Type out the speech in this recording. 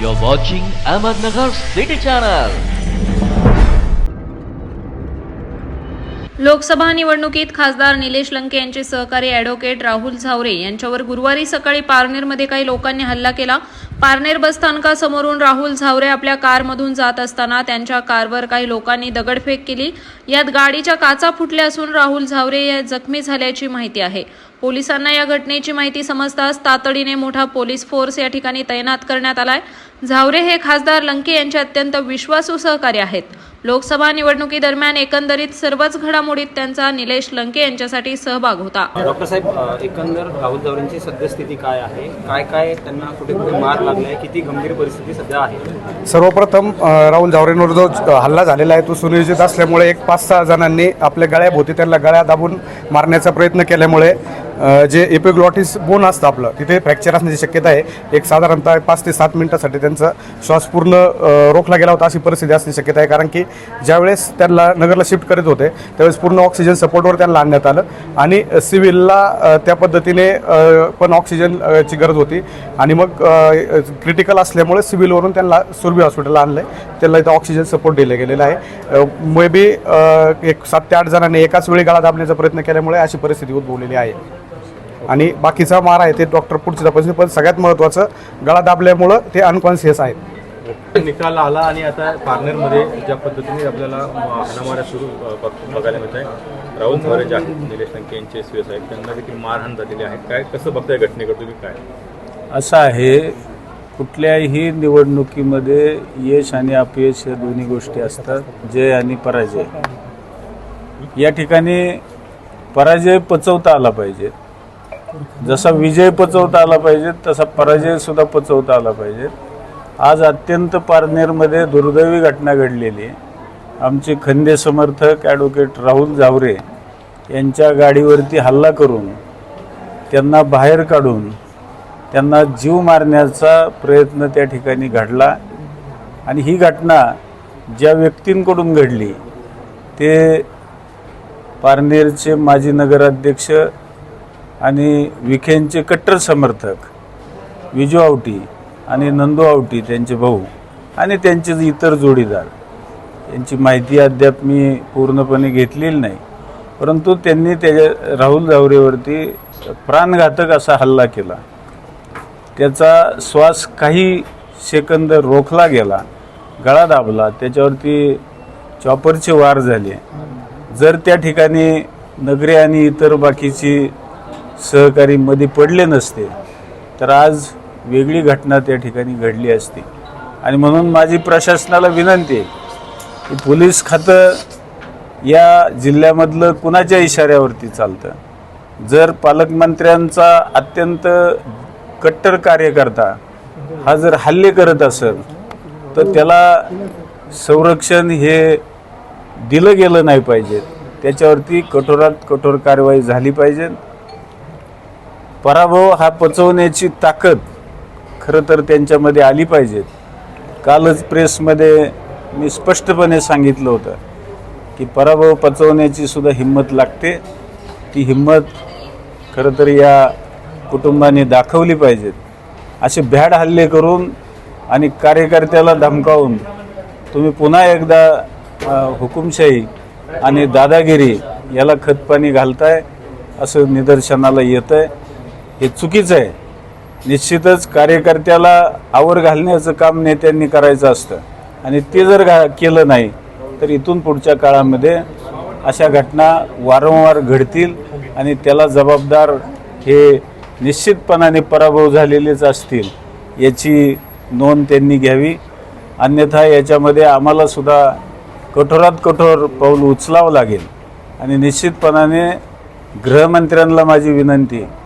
You're watching Ahmednagar City Channel. Lok Sabha निवडणुकीत खासदार निलेश लंके यांचे सहकारी अॅडव्होकेट राहुल झावरे यांच्यावर गुरुवारी सकाळी पारनेरमध्ये काही लोकांनी हल्ला केला. पारनेर बस स्थानकासमोरून राहुल झावरे आपल्या कारमधून जात असताना त्यांच्या कारवर काही लोकांनी दगडफेक केली. यात गाडीच्या काचा फुटल्या असून राहुल झावरे या जखमी झाल्याची माहिती आहे. पोलिसांना या घटनेची माहिती समजताच तातडीने मोठा पोलीस फोर्स या ठिकाणी तैनात करण्यात आलाय. झावरे हे खासदार लंके यांचे अत्यंत विश्वासू सहकारी आहेत. लोकसभा निवडणुकीदरम्यान एकंदरीत सर्वच घडामोडीत त्यांचा निलेश लंके यांच्यासाठी सहभाग होता. डॉक्टर साहेब एकंदर राहुल जावरेंची सद्यस्थिती काय आहे? काय काय त्यांना कुठे कुठे मार लागला आहे किती गंभीर परिस्थिती सध्या आहे? सर्वप्रथम राहुल जावरेंवर जो हल्ला झालेला आहे तो सुनियोजित असल्यामुळे एक पाच सहा जणांनी आपल्या गळ्याभोवती त्यांना गळ्या दाबून मारण्याचा प्रयत्न केल्यामुळे जे एपिग्लॉटिस बोन असतं आपलं तिथे फ्रॅक्चर असण्याची शक्यता आहे. एक साधारणतः पाच ते सात मिनिटासाठी त्यांचा श्वास पूर्ण रोखला गेला होता अशी परिस्थिती असण्याची शक्यता आहे. कारण की ज्यावेळेस त्यांना नगरला शिफ्ट करत होते त्यावेळेस पूर्ण ऑक्सिजन सपोर्टवर त्यांना आणण्यात आलं. आणि सिव्हिलला त्या पद्धतीने पण ऑक्सिजन ची गरज होती. आणि मग क्रिटिकल असल्यामुळे सिव्हिलवरून त्यांना सुरभी हॉस्पिटलला आणलं आहे त्याला इथं ऑक्सिजन सपोर्ट दिले गेलेलं आहे. मे बी एक सात ते आठ जणांनी एकाच वेळी गळा दाबण्याचा प्रयत्न केल्यामुळे अशी परिस्थिती उद्भवलेली आहे. आणि बाकीचा मार आहे ते डॉक्टर पुढची तपासणी पण सगळ्यात महत्त्वाचं गळा दाबल्यामुळं ते अनकॉन्शियस आहेत. निकाल आला आणि आता पार्लरमध्ये ज्या पद्धतीने आपल्याला हाणामाऱ्या सुरू बघायला मिळत आहे. राहुल झावरे जे आहेत निलेश लंके यांचे एस आहेत त्यांना देखील मारहाण झालेली आहे. काय कसं बघताय घटनेकडे तुम्ही काय? असं आहे कुठल्याही निवडणुकीमध्ये यश आणि अपयश या दोन्ही गोष्टी असतात जय आणि पराजय. या ठिकाणी पराजय पचवता आला पाहिजे. जसा विजय पचवता आला पाहिजे तसा पराजय सुद्धा पचवता आला पाहिजे. आज अत्यंत पारनेरमध्ये दुर्दैवी घटना घडलेली आहे. आमचे खंदे समर्थक ॲडव्होकेट राहुल झावरे यांच्या गाडीवरती हल्ला करून त्यांना बाहेर काढून त्यांना जीव मारण्याचा प्रयत्न त्या ठिकाणी घडला. आणि ही घटना ज्या व्यक्तींकडून घडली ते पारनेरचे माजी नगराध्यक्ष आणि विखेंचे कट्टर समर्थक विजू आवटी आणि नंदू आवटी त्यांचे भाऊ आणि त्यांचे इतर जोडीदार. यांची माहिती अद्याप मी पूर्णपणे घेतलेली नाही परंतु त्यांनी त्याच्या राहुल जावरेवरती प्राणघातक असा हल्ला केला. त्याचा श्वास काही सेकंद रोखला गेला गळा दाबला त्याच्यावरती चॉपरचे वार झाले. जर त्या ठिकाणी नगरे आणि इतर बाकीची सहकारी मध्ये पडले नसते तर आज वेगळी घटना त्या ठिकाणी घडली असती. आणि म्हणून माझी प्रशासनाला विनंती आहे की पोलीस खातं या जिल्ह्यामधलं कुणाच्या इशाऱ्यावरती चालतं? जर पालकमंत्र्यांचा अत्यंत कट्टर कार्यकर्ता हा जर हल्ले करत असेल तर त्याला संरक्षण हे दिलं गेलं नाही पाहिजे. त्याच्यावरती कठोरात कठोर कारवाई झाली पाहिजे. पराभव हा पचवण्याची ताकद खरं तर त्यांच्यामध्ये आली पाहिजे. कालच प्रेसमध्ये मी स्पष्टपणे सांगितलं होतं की पराभव पचवण्याची सुद्धा हिंमत लागते. ती हिंमत खरं तर या कुटुंबाने दाखवली पाहिजेत असे भ्याड हल्ले करून आणि कार्यकर्त्याला धमकावून तुम्ही पुन्हा एकदा हुकुमशाही आणि दादागिरी याला खतपाणी घालताय असं निदर्शनाला येतं आहे हे चुकीचं आहे. निश्चितच कार्यकर्त्याला आवर घालण्याचं काम नेत्यांनी करायचं असतं. आणि ते जर घा केलं नाही तर इथून पुढच्या काळामध्ये अशा घटना वारंवार घडतील आणि त्याला जबाबदार हे निश्चितपणाने पराभव झालेलेच असतील याची नोंद त्यांनी घ्यावी. अन्यथा याच्यामध्ये आम्हाला सुद्धा कठोरात कठोर पाऊल उचलावं लागेल. आणि निश्चितपणाने गृहमंत्र्यांना माझी विनंती आहे.